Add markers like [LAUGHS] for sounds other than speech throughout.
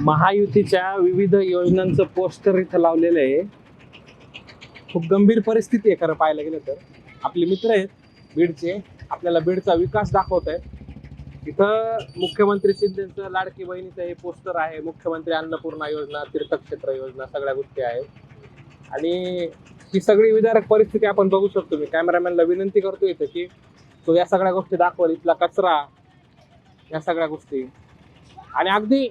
महायुतीच्या विविध योजनांचं पोस्टर इथं लावलेलं आहे. खूप गंभीर परिस्थिती आहे खरं पाहायला गेलं तर. आपले मित्र आहेत बीडचे. आपल्याला बीडचा विकास दाखवत आहेत. इथं मुख्यमंत्री शिंदेचं लाडकी बहिणीचं हे पोस्टर आहे. मुख्यमंत्री अन्नपूर्णा योजना तीर्थक्षेत्र योजना सगळ्या गोष्टी आहेत. आणि ही सगळी विदारक परिस्थिती आपण बघू शकतो. मी कॅमेरामॅनला विनंती करतो इथं की तो या सगळ्या गोष्टी दाखवल. इथला कचरा या सगळ्या गोष्टी. आणि अगदी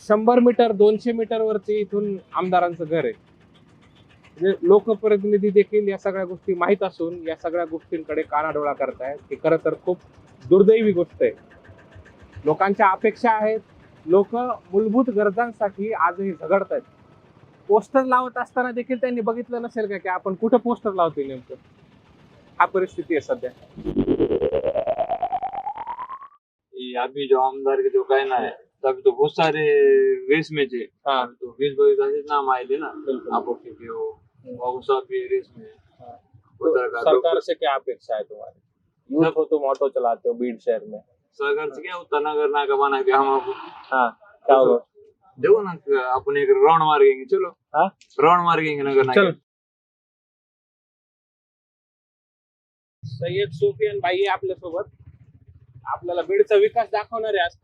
शंभर मीटर दोनशे मीटर वरती इथून आमदारांचं घर आहे. म्हणजे लोकप्रतिनिधी देखील या सगळ्या गोष्टी माहीत असून या सगळ्या गोष्टींकडे कानाडोळा करतायत ही खरं तर खूप दुर्दैवी गोष्ट आहे. लोकांच्या अपेक्षा आहेत. लोक मूलभूत गरजांसाठी आजही झगडत आहेत पोस्टर लावत असताना देखील त्यांनी बघितलं नसेल का की आपण कुठं पोस्टर लावतोय नेमकं? हा परिस्थिती आहे सध्या. ये अभी जो आमदार जो कहना है तभी तो बहुत सारे रेस में थे। हाँ। तो बीस बाईस ऐसे नाम आए थे ना बिल्कुल। आप के हो बाबू साहब भी रेस में। हाँ। तो तो सरकार से क्या अपेक्षा है तुम्हारी? यूथ हो तुम ऑटो चलाते हो बीड शहर में। सरकार से क्या होता नगर नाका बना के हम आपको हाँ क्या होगा? देखो ना अपन एक राउंड मार देंगे चलो। हाँ? राउंड मार देंगे नगर नाके चल। सय्यद सोफियान बाई आहे आपल्यासोबत आपल्याला बीडचा विकास दाखवणार आहे आज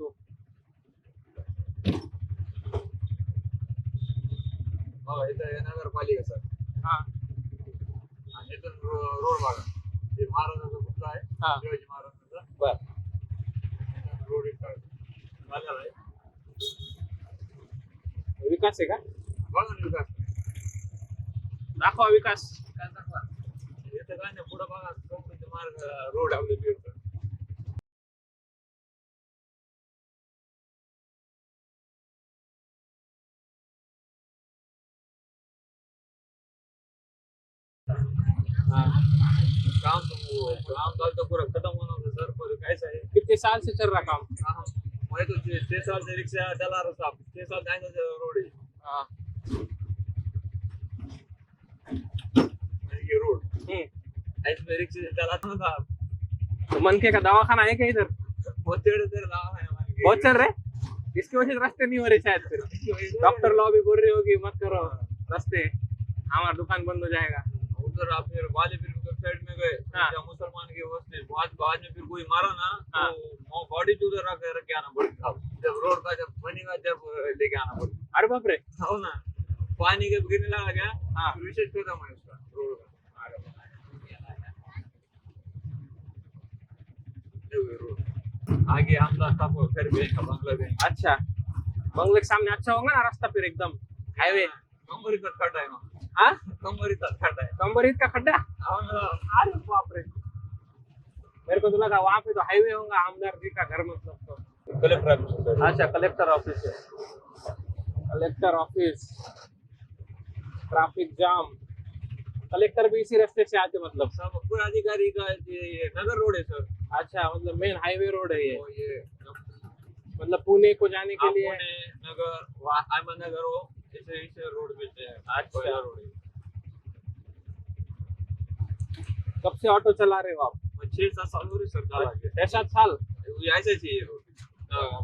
बघा इथं नगरपालिका सर हा. आणि इथं रोड बघा हे महाराजाचा पुतळा आहे? हा. शिवाजी महाराजांचा. बर. इथं रोड झालेला आहे. विकास आहे का? बघा ना विकास दाखवा विकास. इथं काय नाही पुढं बघा. कोकणचे मार्ग रोड आपले बीडचा काम तो काम तो तो पूरा खत्म होना था सर पर कैसा है कितने साल से चल रहा काम? मैं तो छह साल से रिक्शा चला रहा था छह साल जाएगा से रोड है हाँ ये रोड हम्म। ऐसे में रिक्शा चलाता था तो मनके का दवाखाना है क्या इधर? बहुत तेरे तेरे लाभ है बहुत चल रहे? इसकी वजह से रास्ते नहीं हो रहे शायद फिर। डॉक्टर लॉ भी बोल रही होगी मत करो। रास्ते हमारा दुकान बंद हो जाएगा। उधर आप फिर वाले फिर उधर साइड में गए हाँ। मुसलमान के वस्ते बाद बाद में फिर कोई मारा ना हाँ। तो बॉडी तो उधर रख रख के आना पड़ता था। जब रोड का जब बनेगा जब लेके आना पड़ता अरे बाप रे। हो ना। पानी के गिरने लगा गया हाँ। फिर विशेष खत्म है उसका रोड का। आगे हम रास्ता को फिर भी बंगला भी अच्छा। बंगले के सामने अच्छा होगा ना रास्ता फिर एकदम। हाईवे। तक खड़ा है ना हाँ कंबरी तक खड़ा है कंबरीत का खड्डा हाँ अरे बाप रे मेरे को तो लगा वहाँ पे तो हाईवे होगा आमदार जी का घर मतलब तो कलेक्टर ऑफ़िस है। अच्छा कलेक्टर ऑफ़िस है collector office traffic jam collector भी इसी रास्ते से आते मतलब सब पूरा अधिकारी का ये नगर रोड है सर अच्छा मतलब मेन हाईवे रोड है ये ये मतलब पुणे को जाने के लिए नगर नगर हो ऐसे ऐसे रोड मिलते हैं। अच्छा। रोड कब से ऑटो चला रहे हो आप? छह सात साल हो रही सर चला के छह सात साल? ये ऐसे चाहिए रोड।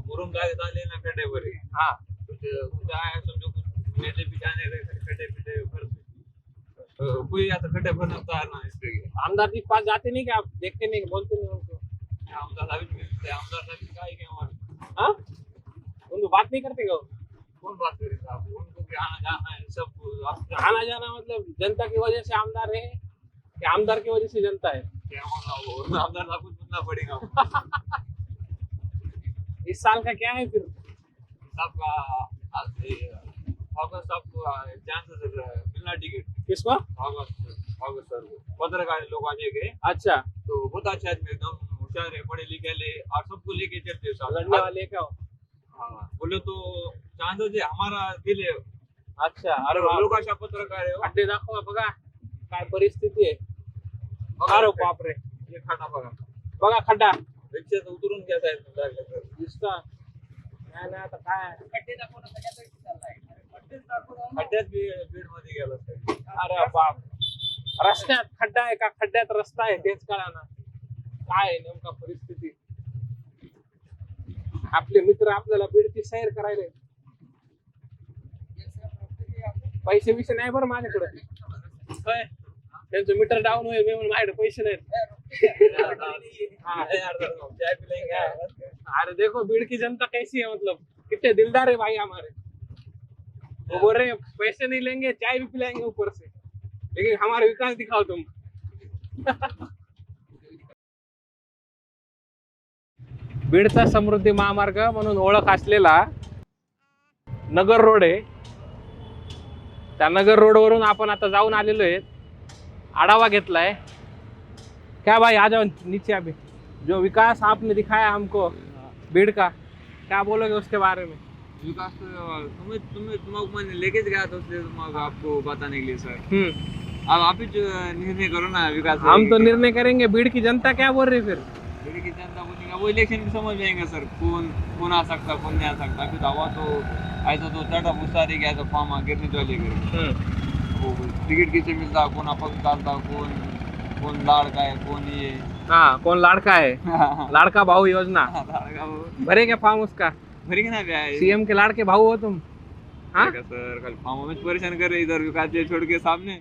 मुरुम का लेना खड्डे पर हाँ। कुछ कुछ आया समझो कुछ मेले भी जाने रहे खड्डे पिटे भर अ, कोई खड्डे भरना तैयार ना इसके आमदार जी के पास जाते नहीं क्या आप? देखते नहीं बोलते नहीं उनको? आमदार साहब मिलते। हैं आमदार साहब का है हमारे हाँ? उनको बात नहीं करते क्या कौन बात करे साहब आना जाना है सब आना जाना मतलब जनता की वजह से आमदार है? कि आमदार की वजह से जनता है? क्या आमदार साहब को सुनना पड़ेगा। इस साल का क्या है फिर? सबका अगस्त आपको चांसेस मिलना टिकट किसको? अगस्त अगस्त सर को। पत्रकार लोग आ जाएँगे अच्छा। तो बहुत अच्छा आदमी एकदम होशियार है पढ़े लिखे ले और सबको लेके चलते हैं लड़ने वाले हो हाँ, बोले तो चांसेस है हमारा दिल है अच्छा अरे लोग रे. अशा पत्रकार आहे हो. खड्डे दाखवा बघा. काय परिस्थिती आहे. बघा अरे बाप रे हे खड्डा बघा. बघा खड्डा. रिक्षात उतरून घ्या साहेब दिसता. नाही नाही आता काय? खड्ड्यात बीडमध्ये गेला साहेब. अरे बाप. रस्त्यात खड्डा आहे का? खड्ड्यात रस्ता आहे तेच कळा ना काय आहे नेमका परिस्थिती? आपले मित्र आपल्याला बीडची सैर करायला. पैसे विषय नाही बरं माझ्याकडे. त्यांचं मीटर डाऊन होईल मी म्हणून माझ्याकडे पैसे नाहीत. हाँ, अरे देखो भीड़ की जनता कैसी है मतलब. कितने दिलदार है भाई हमारे वो बोल रहे पैसे नहीं लेंगे चाय भी पिलाएँगे ऊपर से. लेकिन हमारा विकास दिखाओ तुम. बीडचा समृद्धी महामार्ग म्हणून ओळख असलेला नगर रोड आहे. त्या नगर रोडवरून आपण आता जाऊन आलेलो आहे. आढावा घेतलाय. क्या भाई आ जाओ नीचे अभी. जो विकास आपने दिखाया हमको भीड़ का क्या बोलोगे उसके बारे में? विकास तो तुम्हें तुम्हें तुम मैंने लेके गया था उसलिए तुम आपको बताने के लिए सर हम्म। अब आप ही जो निर्णय करो ना विकास हम तो निर्णय करेंगे भीड़ की जनता क्या बोल रही फिर? दिल्ली की जनता बोलेगा वो इलेक्शन समझ जाएंगे सर कौन कौन आ सकता कौन नहीं आ सकता अभी तो हवा तो ऐसा तो चढ़ा गुस्सा रही गया तो फॉर्म गिरने वाले गए वो टिकट किसे मिलता कौन अपक्ष डालता कौन कौन लाड़का है कौन ये? हाँ कौन लाड़का है [LAUGHS] लाड़का भाऊ योजना? लाड़का वो भरेंगे फॉर्म उसका? भरेंगे ना क्या सीएम के लाड़के भाऊ हो तुम. हाँ? सर कल फॉर्म में परेशान कर रहे इधर छोड़ के सामने.